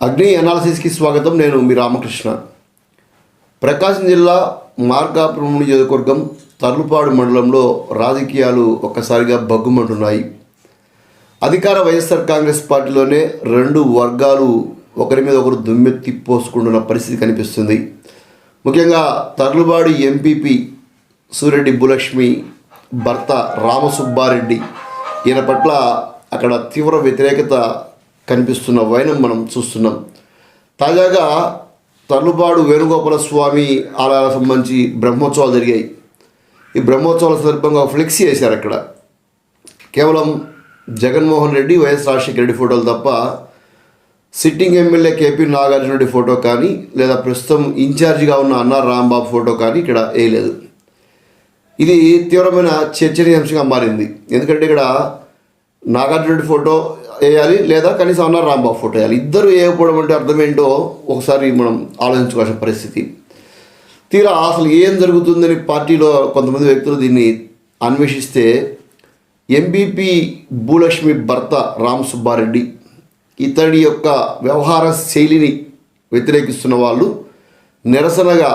అగ్ని అనాలసిస్కి స్వాగతం నేను మీ రామకృష్ణ. ప్రకాశం జిల్లా మార్కాపురం నియోజకవర్గం తర్లుపాడు మండలంలో రాజకీయాలు ఒక్కసారిగా బగ్గుమంటున్నాయి అధికార వైఎస్ఆర్ కాంగ్రెస్ పార్టీలోనే రెండు వర్గాలు ఒకరి మీద ఒకరు దుమ్మెత్తి పోసుకుంటున్న పరిస్థితి కనిపిస్తుంది. ముఖ్యంగా తర్లుబాడు ఎంపీపీ సూరెడ్డి భూలక్ష్మి భర్త రామసుబ్బారెడ్డి ఈయన పట్ల అక్కడ తీవ్ర వ్యతిరేకత కనిపిస్తున్న వైనం మనం చూస్తున్నాం. తాజాగా తల్లుబాడు వేణుగోపాల స్వామి ఆలయాలకు సంబంధించి బ్రహ్మోత్సవాలు జరిగాయి. ఈ బ్రహ్మోత్సవాల సందర్భంగా ఫ్లెక్సీ వేశారు అక్కడ. కేవలం జగన్మోహన్ రెడ్డి వైఎస్ రాజశేఖర రెడ్డి ఫోటోలు తప్ప sitting MLA KP Nagarjuna Reddy photo కానీ లేదా ప్రస్తుతం ఇన్ఛార్జిగా ఉన్న అన్న రాంబాబు ఫోటో కానీ ఇక్కడ వేయలేదు. ఇది తీవ్రమైన చర్చనీయాంశంగా మారింది. ఎందుకంటే ఇక్కడ నాగార్జునుడి ఫోటో వేయాలి లేదా కనీసం అన్న రాంబాబు ఫోటో వేయాలి. ఇద్దరు వేయకపోవడం అంటే అర్థం ఏంటో ఒకసారి మనం ఆలోచించుకోవాల్సిన పరిస్థితి. తీరా అసలు ఏం జరుగుతుందని పార్టీలో కొంతమంది వ్యక్తులు దీన్ని అన్వేషిస్తే ఎంబీపీ భూలక్ష్మి భర్త రామ్ సుబ్బారెడ్డి ఇతడి యొక్క వ్యవహార శైలిని వ్యతిరేకిస్తున్న వాళ్ళు నిరసనగా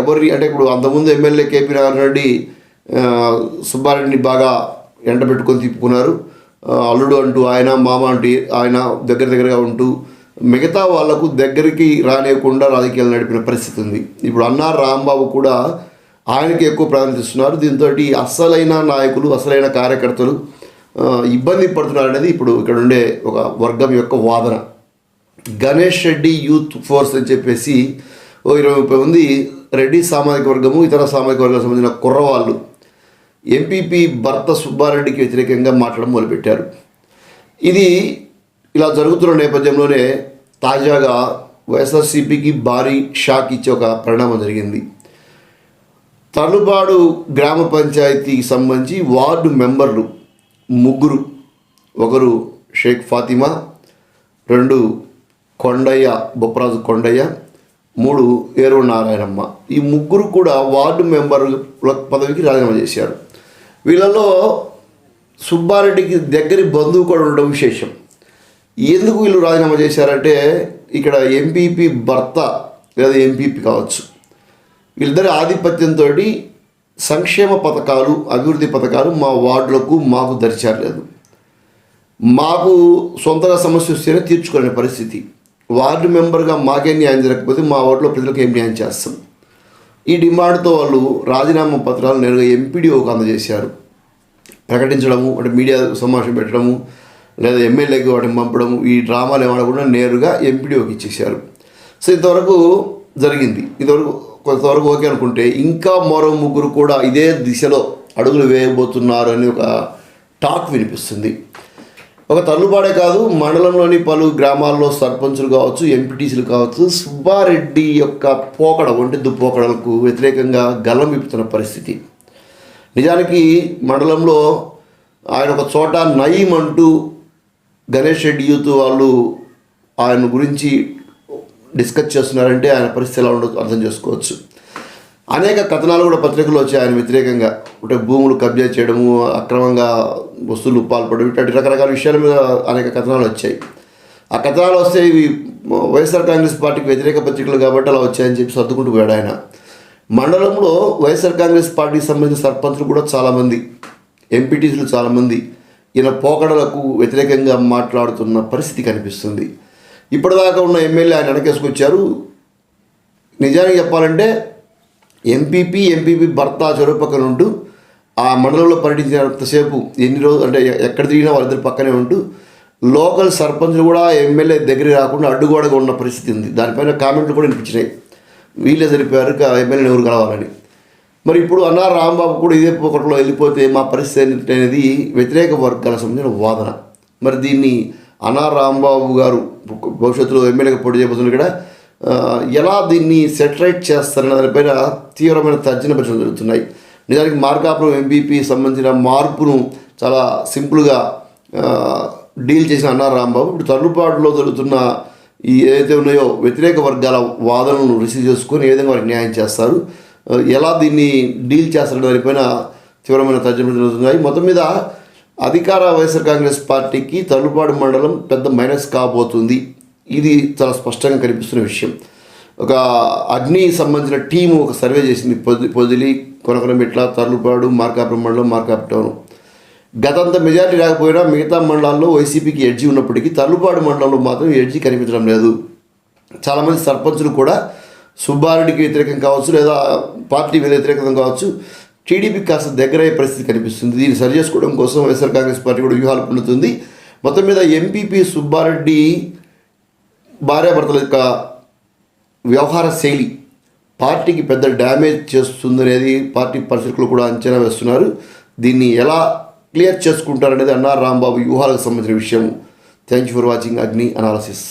ఎవరి అంటే ఇప్పుడు అంతకుముందు ఎమ్మెల్యే కేపీ నారాయణ రెడ్డి సుబ్బారెడ్డిని బాగా ఎండబెట్టుకొని తిప్పుకున్నారు. అల్లుడు అంటూ ఆయన మామ అంటూ ఆయన దగ్గర దగ్గరగా ఉంటూ మిగతా వాళ్ళకు దగ్గరికి రానియకుండా రాజకీయాలు నడిపిన పరిస్థితి ఉంది. ఇప్పుడు అన్నారు రాంబాబు కూడా ఆయనకి ఎక్కువ ప్రాధాన్యత ఇస్తున్నారు. దీంతో అసలైన నాయకులు అసలైన కార్యకర్తలు ఇబ్బంది పడుతున్నారు అనేది ఇప్పుడు ఇక్కడ ఉండే ఒక వర్గం యొక్క వాదన. గణేష్ రెడ్డి యూత్ ఫోర్స్ అని చెప్పేసి ఓ ఇరవై ముప్పై మంది రెడ్డి సామాజిక వర్గము ఇతర సామాజిక వర్గాలకు సంబంధించిన కుర్రవాళ్ళు ఎంపీపీ భర్త సుబ్బారెడ్డికి వ్యతిరేకంగా మాట్లాడడం మొదలుపెట్టారు. ఇది ఇలా జరుగుతున్న నేపథ్యంలోనే తాజాగా వైఎస్ఆర్సీపీకి భారీ షాక్ ఇచ్చే ఒక పరిణామం జరిగింది. తనుబాడు గ్రామ పంచాయతీకి సంబంధించి వార్డు మెంబర్లు ముగ్గురు ఒకరు షేక్ ఫాతిమా రెండు కొండయ్య బొప్పరాజు కొండయ్య మూడు ఏరు నారాయణమ్మ. ఈ ముగ్గురు కూడా వార్డు మెంబర్ పదవికి రాజీనామా చేశారు. వీళ్ళలో సుబ్బారెడ్డికి దగ్గరి బంధువు కూడా ఉండడం విశేషం. ఎందుకు వీళ్ళు రాజీనామా చేశారంటే ఇక్కడ ఎంపీపీ భర్త లేదా ఎంపీపీ కావచ్చు. వీళ్ళిద్దరి ఆధిపత్యంతో సంక్షేమ పథకాలు అభివృద్ధి పథకాలు మా వార్డులకు మాకు దరిచారలేదు. మాకు సొంతగా సమస్య వస్తేనే తీర్చుకునే పరిస్థితి. వార్డు మెంబర్గా మాకేం న్యాయం జరగకపోతే మా వార్డులో ప్రజలకు ఏం న్యాయం చేస్తాం? ఈ డిమాండ్తో వాళ్ళు రాజీనామా పత్రాలు నేరుగా ఎంపీడీఓకి అందజేశారు. ప్రకటించడము అంటే మీడియా సమావేశం పెట్టడము లేదా ఎమ్మెల్యేకి వాటిని పంపడము ఈ డ్రామాలు ఏమడకుండా నేరుగా ఎంపీడీఓకి ఇచ్చేశారు. సో ఇంతవరకు జరిగింది. ఇంతవరకు కొంతవరకు ఓకే అనుకుంటే ఇంకా మరో ముగ్గురు కూడా ఇదే దిశలో అడుగులు వేయబోతున్నారు అని ఒక టాక్ వినిపిస్తుంది. ఒక తల్లుబాడే కాదు మండలంలోని పలు గ్రామాల్లో సర్పంచులు కావచ్చు ఎంపీటీసీలు కావచ్చు సుబ్బారెడ్డి యొక్క పోకడ ఒంటిద్దు పోకడలకు వ్యతిరేకంగా గల్లం విప్పుతున్న పరిస్థితి. నిజానికి మండలంలో ఆయన ఒక చోట నయీం అంటూ గణేష్ రెడ్డి యూత్ వాళ్ళు ఆయన గురించి డిస్కస్ చేస్తున్నారంటే ఆయన పరిస్థితి ఎలా ఉండదు అర్థం చేసుకోవచ్చు. అనేక కథనాలు కూడా పత్రికలు వచ్చాయి. ఆయన వ్యతిరేకంగా అంటే భూములు కబ్జా చేయడము అక్రమంగా వస్తువులు పాల్పడడం ఇట్లాంటి రకరకాల విషయాల మీద అనేక కథనాలు వచ్చాయి. ఆ కథనాలు వస్తే ఇవి వైఎస్ఆర్ కాంగ్రెస్ పార్టీకి వ్యతిరేక పత్రికలు కాబట్టి అలా వచ్చాయని చెప్పి సర్దుకుంటూ పోయాడు ఆయన. మండలంలో వైఎస్ఆర్ కాంగ్రెస్ పార్టీకి సంబంధించిన సర్పంచులు కూడా చాలామంది ఎంపీటీసీలు చాలామంది ఈయన పోకడలకు వ్యతిరేకంగా మాట్లాడుతున్న పరిస్థితి కనిపిస్తుంది. ఇప్పటిదాకా ఉన్న ఎమ్మెల్యే ఆయన వెనకేసుకొచ్చారు నిజానికి చెప్పాలంటే ఎంపీపీ ఎంపీపీ భర్త చెరువు పక్కన ఉంటూ ఆ మండలంలో పర్యటించినంతసేపు ఎన్ని రోజులు అంటే ఎక్కడ తిరిగినా వాళ్ళిద్దరు పక్కనే ఉంటూ లోకల్ సర్పంచ్లు కూడా ఎమ్మెల్యే దగ్గరికి రాకుండా అడ్డుగోడగా ఉన్న పరిస్థితి ఉంది. దానిపైన కామెంట్లు కూడా వినిపించినాయి. వీళ్ళే సరిపోయారు ఇక ఎమ్మెల్యేని ఎవరు కలవాలని. మరి ఇప్పుడు అన్నా రాంబాబు కూడా ఇదే ఒకటిలో వెళ్ళిపోతే మా పరిస్థితి అనేది వ్యతిరేక వర్గాల సంబంధించిన వాదన. మరి దీన్ని అన్నా రాంబాబు గారు భవిష్యత్తులో ఎమ్మెల్యేగా పోటీ చేయబోతున్నారు కూడా ఎలా దీన్ని సెటరైట్ చేస్తారనే దానిపైన తీవ్రమైన తర్జన ప్రశ్నలు జరుగుతున్నాయి. నిజానికి మార్కాపురం ఎంపీపీ సంబంధించిన మార్పును చాలా సింపుల్గా డీల్ చేసిన అన్నారు రాంబాబు. ఇప్పుడు తరుపాటులో జరుగుతున్న ఈ ఏదైతే ఉన్నాయో వ్యతిరేక వర్గాల వాదనలను రిసీవ్ చేసుకొని ఏ విధంగా వారికి న్యాయం చేస్తారు ఎలా దీన్ని డీల్ చేస్తారనే దానిపైన తీవ్రమైన తర్జన జరుగుతున్నాయి. మొత్తం మీద అధికార వైఎస్ఆర్ కాంగ్రెస్ పార్టీకి తరుపాడు మండలం పెద్ద మైనస్ కాబోతుంది. ఇది చాలా స్పష్టంగా కనిపిస్తున్న విషయం. ఒక అగ్ని సంబంధించిన టీము ఒక సర్వే చేసింది. పొది పొదిలి కొనకనమిట్ల తర్లుపాడు మార్కాపురం మండలం మార్కాపురం టౌన్. గతంత మెజారిటీ రాకపోయినా మిగతా మండలాల్లో వైసీపీకి ఎడ్జి ఉన్నప్పటికీ తర్లుపాడు మండలంలో మాత్రం ఎడ్జి కనిపించడం లేదు. చాలామంది సర్పంచులు కూడా సుబ్బారెడ్డికి వ్యతిరేకం కావచ్చు లేదా పార్టీ మీద వ్యతిరేకం కావచ్చు. టీడీపీకి కాస్త దగ్గరయ్యే పరిస్థితి కనిపిస్తుంది. దీన్ని సరి చేసుకోవడం కోసం వైఎస్ఆర్ కాంగ్రెస్ పార్టీ కూడా వ్యూహాలు పొందుతుంది. మొత్తం మీద ఎంపీపీ సుబ్బారెడ్డి భార్యాభర్తల యొక్క వ్యవహార శైలి పార్టీకి పెద్ద డ్యామేజ్ చేస్తుందనేది పార్టీ పరిస్థితులు కూడా అంచనా వేస్తున్నారు. దీన్ని ఎలా క్లియర్ చేసుకుంటారనేది అన్నారు రాంబాబు వ్యూహాలకు సంబంధించిన విషయం thank you for watching Agni analysis